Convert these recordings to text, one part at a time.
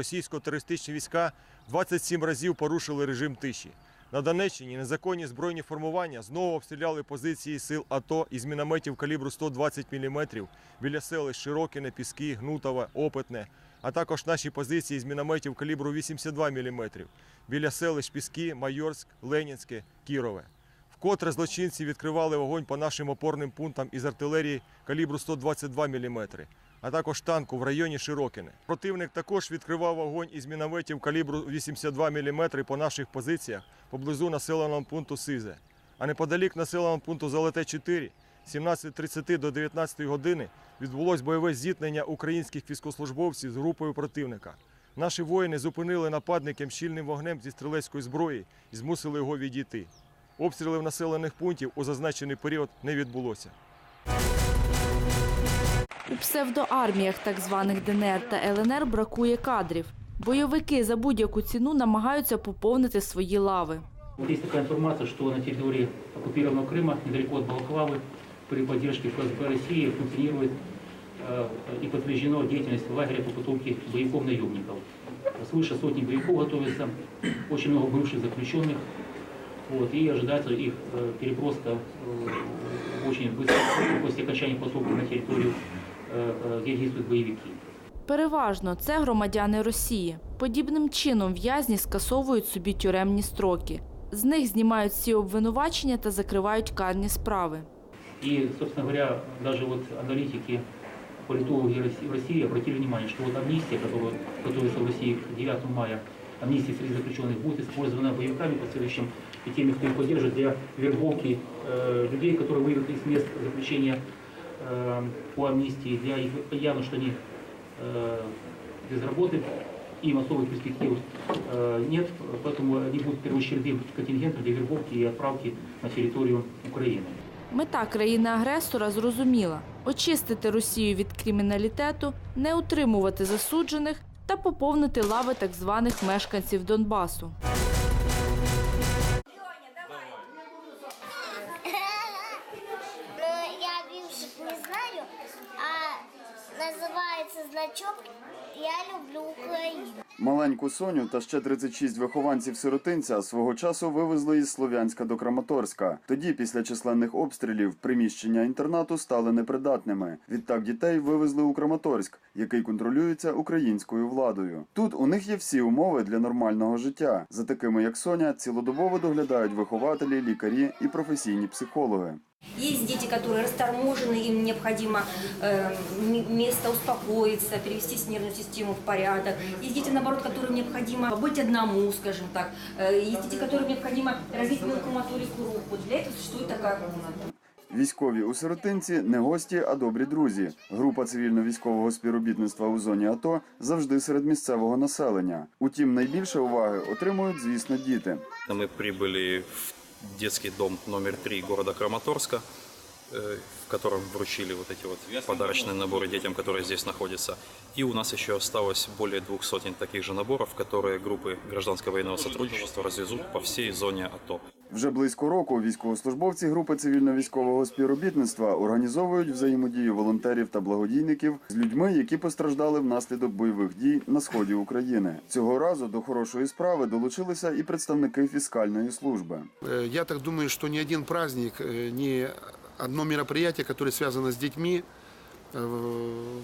російсько-терористичні війська 27 разів порушили режим тиші. На Донеччині незаконні збройні формування знову обстріляли позиції сил АТО із мінометів калібру 120 мм біля селищ Широкине, Піски, Гнутове, Опитне, а також наші позиції з мінометів калібру 82 мм біля селищ Піски, Майорськ, Ленінське, Кірове. Вкотре злочинці відкривали вогонь по нашим опорним пунктам із артилерії калібру 122 мм, а також танку в районі Широкине. Противник також відкривав вогонь із мінометів калібру 82 мм по наших позиціях поблизу населеного пункту Сизе. А неподалік населеного пункту Золоте 4 з 17.30 до 19 години відбулось бойове зіткнення українських військовослужбовців з групою противника. Наші воїни зупинили нападників щільним вогнем зі стрілецької зброї і змусили його відійти. Обстрілів населених пунктів у зазначений період не відбулося. У псевдоарміях так званих ДНР та ЛНР бракує кадрів. Бойовики за будь-яку ціну намагаються поповнити свої лави. Вот есть такая информация, что на территории оккупированного Крыма, недалеко от Балаклавы, при поддержке ФСБ России функционирует э, и подтверждена деятельность лагеря по подготовке боевиков-наемников. Свыше сотни боевиков готовится, очень много бывших заключенных, вот, и ожидается их э, переброска э, очень быстро после окончания подготовки на территорию, э, э, где действуют боевики. Переважно це громадяни Росії. Подібним чином в'язні скасовують собі тюремні строки. З них знімають всі обвинувачення та закривають карні справи. И, собственно говоря, даже вот аналитики, политологи России- в России обратили внимание, что вот амнистия, которая готовится в России к 9 мая, амнистия среди заключенных будет использована боевиками последующим и теми, кто их поддержит, для вербовки э, людей, которые выйдут из мест заключения э, по амнистии. Для их явно, что они э, без работы, им особых перспектив э, нет, поэтому они будут первоочередным контингентом для вербовки и отправки на территорию Украины. Мета країни-агресора зрозуміла очистити Росію від криміналітету, не утримувати засуджених та поповнити лави так званих мешканців Донбасу. Значок «Я люблю Украину». Маленьку Соню та ще 36 вихованців сиротинця свого часу вивезли із Слов'янська до Краматорська. Тоді, після численних обстрілів, приміщення інтернату стали непридатними. Відтак дітей вивезли у Краматорськ, який контролюється українською владою. Тут у них є всі умови для нормального життя. За такими як Соня, цілодобово доглядають вихователі, лікарі і професійні психологи. Есть дети, которые расторможены, им необходимо э, м- место успокоиться, перевести с нервную систему в порядок. Есть дети, наоборот, которым необходимо побыть одному, скажем так. Э, есть дети, которым необходимо развить мелкую моторику рук. Вот для этого существует такая комната. Військові у сиротинці не гості, а добрі друзі. Група цивільно-військового співробітництва у зоні АТО завжди серед місцевого населення. Утім, найбільше уваги отримують, звісно, діти. Мы прибыли в детский дом номер 3 города Краматорска, в котором вручили вот эти вот подарочные наборы детям, которые здесь находятся. И у нас еще осталось более двух сотен таких же наборов, которые группы гражданского военного сотрудничества развезут по всей зоне АТО. Вже близько року військовослужбовці групи цивільно-військового співробітництва організовують взаємодію волонтерів та благодійників з людьми, які постраждали внаслідок бойових дій на сході України. Цього разу до хорошої справи долучилися і представники фіскальної служби. Э, Я так думаю, что ни один праздник, э, ни одно мероприятие, которое связано с детьми, э,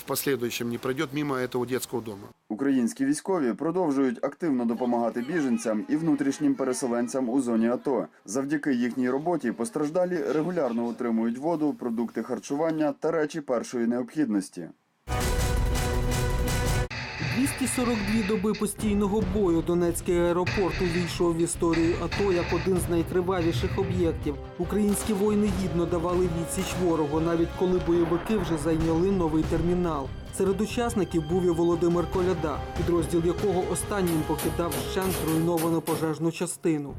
в последующем не пройдет мимо этого детского дома. Українські військові продовжують активно допомагати біженцям і внутрішнім переселенцям у зоні АТО. Завдяки їхній роботі постраждалі регулярно отримують воду, продукти харчування та речі першої необхідності. 242 доби постійного бою Донецький аеропорт увійшов в історію АТО як один з найкривавіших об'єктів. Українські воїни гідно давали відсіч ворогу, навіть коли бойовики вже зайняли новий термінал. Серед учасників був і Володимир Коляда, підрозділ якого останнім покидав щент зруйновану пожежну частину.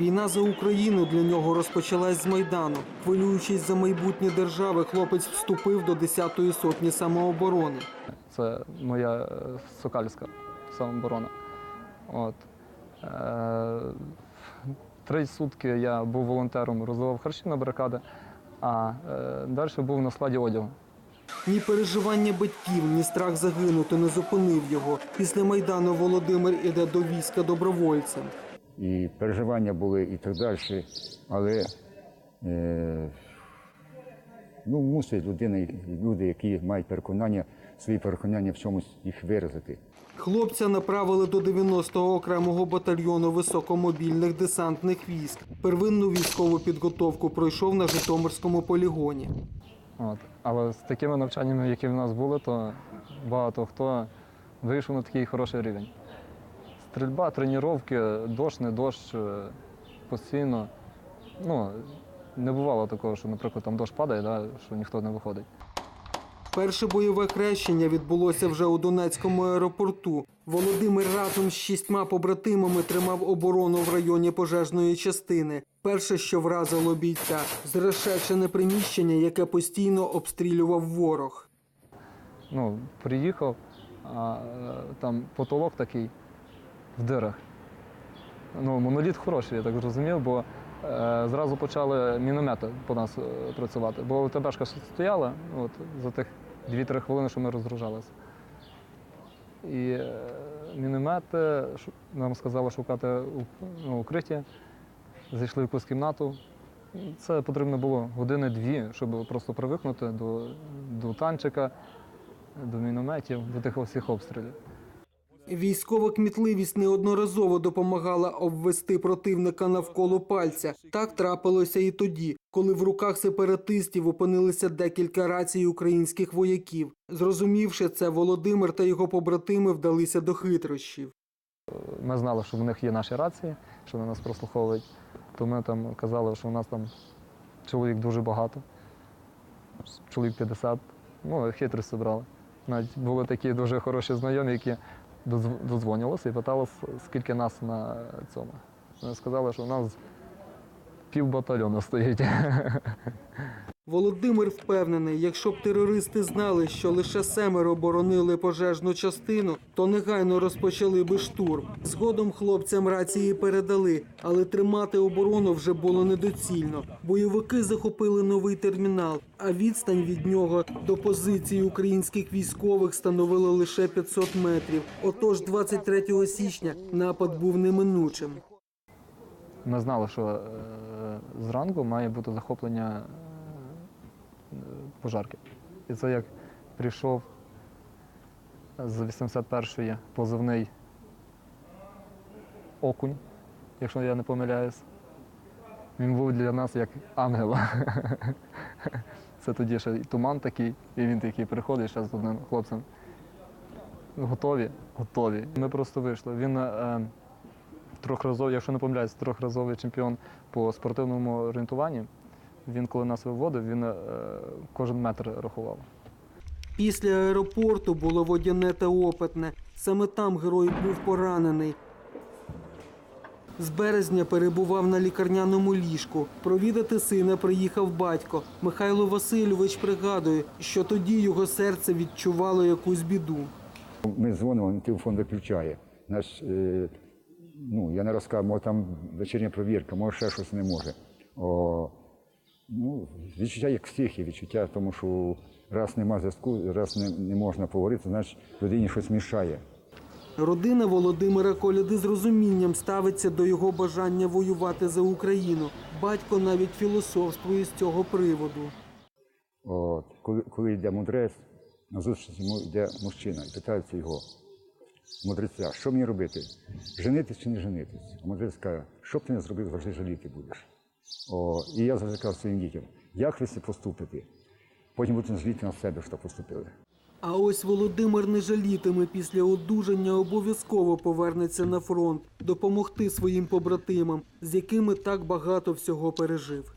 Війна за Україну для нього розпочалась з Майдану. Хвилюючись за майбутнє держави, хлопець вступив до 10-ї сотні самооборони. Це моя е, сокальська самооборона. От. Е, три сутки я був волонтером, роздавав харчі на барикади, а е, далі був на складі одягу. Ні переживання батьків, ні страх загинути не зупинив його. Після Майдану Володимир іде до війська добровольцем. І переживання були і так далі. Але е, ну, мусить людина, люди, які мають переконання, свої переконання в чомусь їх виразити. Хлопця направили до 90-го окремого батальйону високомобільних десантних військ. Первинну військову підготовку пройшов на Житомирському полігоні. От. Але з такими навчаннями, які в нас були, то багато хто вийшов на такий хороший рівень. Стрільба, тренування, дощ, не дощ, е, постійно. Ну, не бувало такого, що, наприклад, там дощ падає, да, що ніхто не виходить. Перше бойове хрещення відбулося вже у Донецькому аеропорту. Володимир разом з шістьма побратимами тримав оборону в районі пожежної частини. Перше, що вразило бійця, зрешечене приміщення, яке постійно обстрілював ворог. Ну, приїхав, а е, там потолок такий в дирах. Ну, моноліт хороший, я так зрозумів, бо е, зразу почали міномети по нас е, працювати. Бо ТБшка стояла от, за тих 2-3 хвилини, що ми розгружалися. І е, міномети нам сказали шукати ну, укриття. Зайшли в якусь кімнату. Це потрібно було години-дві, щоб просто привикнути до, до танчика, до мінометів, до тих всіх обстрілів. Військова кмітливість неодноразово допомагала обвести противника навколо пальця. Так трапилося і тоді, коли в руках сепаратистів опинилися декілька рацій українських вояків. Зрозумівши це, Володимир та його побратими вдалися до хитрощів. Ми знали, що в них є наші рації, що вони нас прослуховують. То ми там казали, що у нас там чоловік дуже багато, чоловік 50. Ну, хитрість брали. Навіть були такі дуже хороші знайомі, які дозв- додзвонювалися і питала скільки нас на цьому. Вони сказали, що у нас пів батальйону стоїть. Володимир впевнений, якщо б терористи знали, що лише семеро боронили пожежну частину, то негайно розпочали би штурм. Згодом хлопцям рації передали, але тримати оборону вже було недоцільно. Бойовики захопили новий термінал, а відстань від нього до позиції українських військових становила лише 500 метрів. Отож, 23 січня напад був неминучим. Ми знали, що е, зранку має бути захоплення пожарки. І це як прийшов з 81-ї позивний окунь, якщо я не помиляюсь. Він був для нас як ангел. Це тоді ще і туман такий, і він такий приходить зараз з одним хлопцем. Готові, готові. Ми просто вийшли. Він е, трьохразовий, якщо не помиляюсь, трьохразовий чемпіон по спортивному орієнтуванню. Він, коли нас виводив, він е, кожен метр рахував. Після аеропорту було водяне та опитне. Саме там герой був поранений. З березня перебував на лікарняному ліжку. Провідати сина приїхав батько. Михайло Васильович пригадує, що тоді його серце відчувало якусь біду. Ми дзвонимо, він телефон виключає. Наш, е, ну, я не розказав, може там вечірня провірка, може ще щось не може. О, ну, відчуття як всіх є відчуття, тому що раз нема зв'язку, раз не, не можна поговорити, значить людині щось мішає. Родина Володимира Коляди з розумінням ставиться до його бажання воювати за Україну. Батько навіть філософствує з цього приводу. От, коли, коли йде мудрець, на зустріч йому йде мужчина і питається його, мудреця, що мені робити? Женитись чи не женитись? А мудрець каже, що б ти не зробив, завжди жаліти будеш. О, і я завжди кажу своїм дітям, як ви це поступите? Потім будете зліти на себе, що поступили. А ось Володимир не жалітиме після одужання обов'язково повернеться на фронт допомогти своїм побратимам, з якими так багато всього пережив.